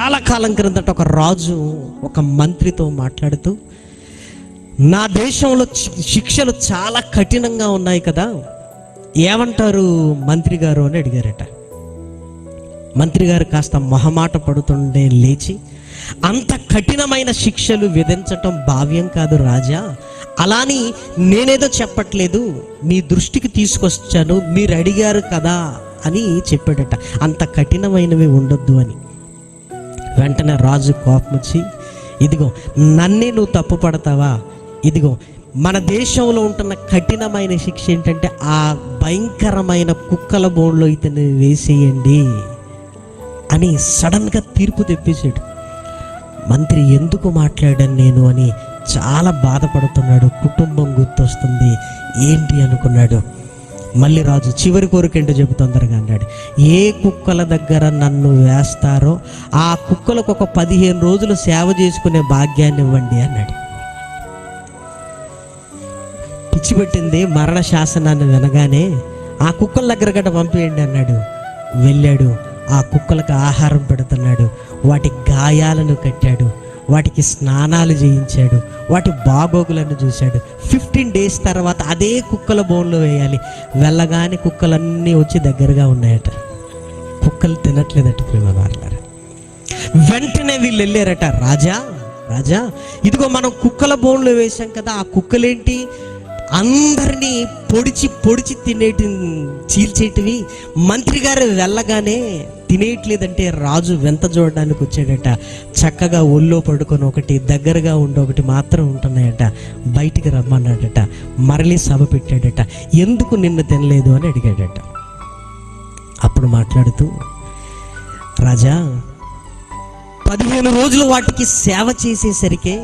చాలా కాలం క్రిందట ఒక రాజు ఒక మంత్రితో మాట్లాడుతూ నా దేశంలో శిక్షలు చాలా కఠినంగా ఉన్నాయి కదా ఏమంటారు మంత్రి గారు అని అడిగారట. మంత్రి గారు కాస్త మొహమాట పడుతుండే లేచి అంత కఠినమైన శిక్షలు విధించటం భావ్యం కాదు రాజా అలాని నేనేదో చెప్పట్లేదు మీ దృష్టికి తీసుకొచ్చాను మీరు అడిగారు కదా అని చెప్పాడట. అంత కఠినమైనవి ఉండొద్దు అని. వెంటనే రాజు కోపం వచ్చి ఇదిగో నన్నే నువ్వు తప్పు పడతావా? ఇదిగో మన దేశంలో ఉంటున్న కఠినమైన శిక్ష ఏంటంటే ఆ భయంకరమైన కుక్కల బోన్లో ఇతన్ని వేసేయండి అని సడన్గా తీర్పు తెప్పించాడు మంత్రి ఎందుకు మాట్లాడాను నేను? అని చాలా బాధపడుతున్నాడు. కుటుంబం గుర్తొస్తుంది. ఏంటి అనుకున్నాడు. మళ్ళీ రాజు చివరి కోరికేంటో చెప్పు తొందరగా అన్నాడు ఏ కుక్కల దగ్గర నన్ను వేస్తారో ఆ కుక్కలకు ఒక పదిహేను రోజులు సేవ చేసుకునే భాగ్యాన్ని ఇవ్వండి అన్నాడు. పిచ్చి పెట్టింది మరణ శాసనాన్ని వినగానే ఆ కుక్కల దగ్గర గట్ట పంపేయండి అన్నాడు. వెళ్ళాడు ఆ కుక్కలకు ఆహారం పెడుతున్నాడు వాటి గాయాలను కట్టాడు. వాటికి స్నానాలు చేయించాడు వాటి బాగోగులను చూశాడు. ఫిఫ్టీన్ డేస్ తర్వాత అదే కుక్కల బోన్లో వేయాలి. వెళ్ళగానే కుక్కలన్నీ వచ్చి దగ్గరగా ఉన్నాయట. కుక్కలు తినట్లేదట ప్రేమ వెంటనే వీళ్ళు వెళ్ళారట రాజా రాజా ఇదిగో మనం కుక్కల బోన్లో వేశాం కదా ఆ కుక్కలేంటి? అందరినీ పొడిచి పొడిచి తినేటి చీల్చేటివి మంత్రి గారు వెళ్ళగానే తినేయట్లేదంటే రాజు వెంత చూడడానికి వచ్చాడట. చక్కగా ఒళ్ళో పడుకొని ఒకటి దగ్గరగా ఉండి ఒకటి మాత్రం ఉంటున్నాయట. బయటికి రమ్మన్నాడట. మరలి సభ పెట్టాడట. ఎందుకు నిన్ను తినలేదు అని అడిగాడట. అప్పుడు మాట్లాడుతూ రాజా పదిహేను రోజులు వాటికి సేవ చేసేసరికి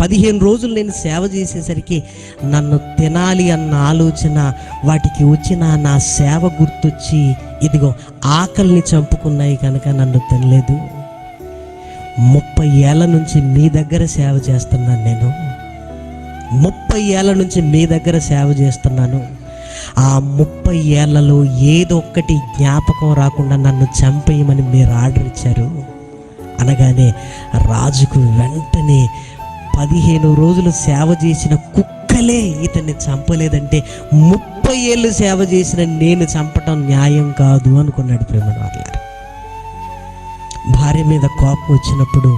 పదిహేను రోజులు నేను సేవ చేసేసరికి నన్ను తినాలి అన్న ఆలోచన వాటికి వచ్చిన నా సేవ గుర్తొచ్చి ఇదిగో ఆకలిని చంపుకున్నాయి కనుక నన్ను తినలేదు. ముప్పై ఏళ్ళ నుంచి మీ దగ్గర సేవ చేస్తున్నాను నేను. ముప్పై ఏళ్ళ నుంచి మీ దగ్గర సేవ చేస్తున్నాను. ఆ ముప్పై ఏళ్ళలో ఏదో ఒక్కటి జ్ఞాపకం రాకుండా నన్ను చంపేయమని మీరు ఆర్డర్ ఇచ్చారు. అనగానే రాజుకు వెంటనే పదిహేను రోజులు సేవ చేసిన కుక్కలే ఇతన్ని చంపలేదంటే ముప్పై ఏళ్ళు సేవ చేసిన నేను చంపటం న్యాయం కాదు అనుకున్నాడు ప్రేమను వాళ్ళ భార్య మీద కోపం వచ్చినప్పుడు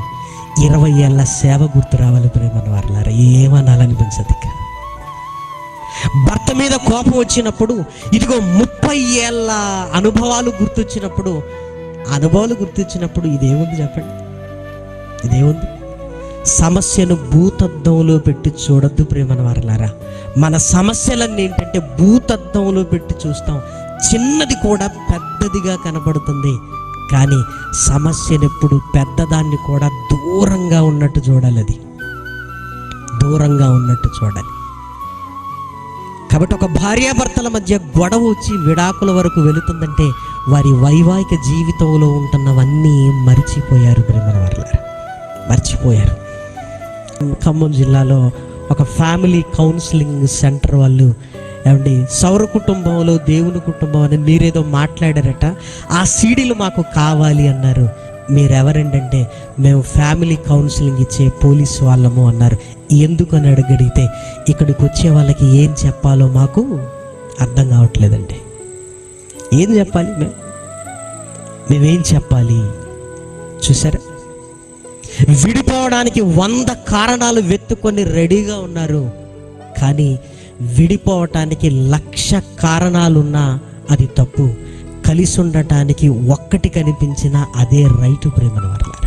ఇరవై ఏళ్ళ సేవ గుర్తు రావాలి ప్రేమ వారులారా ఏమనాలనిపించదు ఇక భర్త మీద కోపం వచ్చినప్పుడు ఇదిగో ముప్పై ఏళ్ళ అనుభవాలు గుర్తొచ్చినప్పుడు అనుభవాలు గుర్తొచ్చినప్పుడు ఇదేముంది చెప్పండి? ఇదేముంది? సమస్యను భూతద్దంలో పెట్టి చూడద్దు ప్రేమన వారలారా మన సమస్యలన్నీ ఏంటంటే భూతద్దంలో పెట్టి చూస్తాం. చిన్నది కూడా పెద్దదిగా కనబడుతుంది. కానీ సమస్యను ఎప్పుడు పెద్దదాన్ని కూడా దూరంగా ఉన్నట్టు చూడాలి అది. దూరంగా ఉన్నట్టు చూడాలి. కాబట్టి ఒక భార్యాభర్తల మధ్య గొడవ వచ్చి విడాకుల వరకు వెళుతుందంటే వారి వైవాహిక జీవితంలో ఉంటున్నవన్నీ మరిచిపోయారు ప్రేమల వారులారా మర్చిపోయారు. ఖమ్మం జిల్లాలో ఒక ఫ్యామిలీ కౌన్సిలింగ్ సెంటర్ వాళ్ళు ఏమండి సౌర కుటుంబంలో దేవుని కుటుంబం అని మీరేదో మాట్లాడారట ఆ సీడీలు మాకు కావాలి అన్నారు. మీరెవరంటే మేము ఫ్యామిలీ కౌన్సిలింగ్ ఇచ్చే పోలీస్ వాళ్ళము అన్నారు. ఎందుకని అని అడగడిగితే ఇక్కడికి వచ్చే వాళ్ళకి ఏం చెప్పాలో మాకు అర్థం కావట్లేదండి. ఏం చెప్పాలి మేము? మేమేం చెప్పాలి? చూసారా విడిపోవడానికి వంద కారణాలు వెతుకొని రెడీగా ఉన్నారు. కానీ విడిపోవటానికి లక్ష కారణాలున్నా అది తప్పు. కలిసి ఉండటానికి ఒక్కటి కనిపించినా అదే రైటు ప్రేమను వల్ల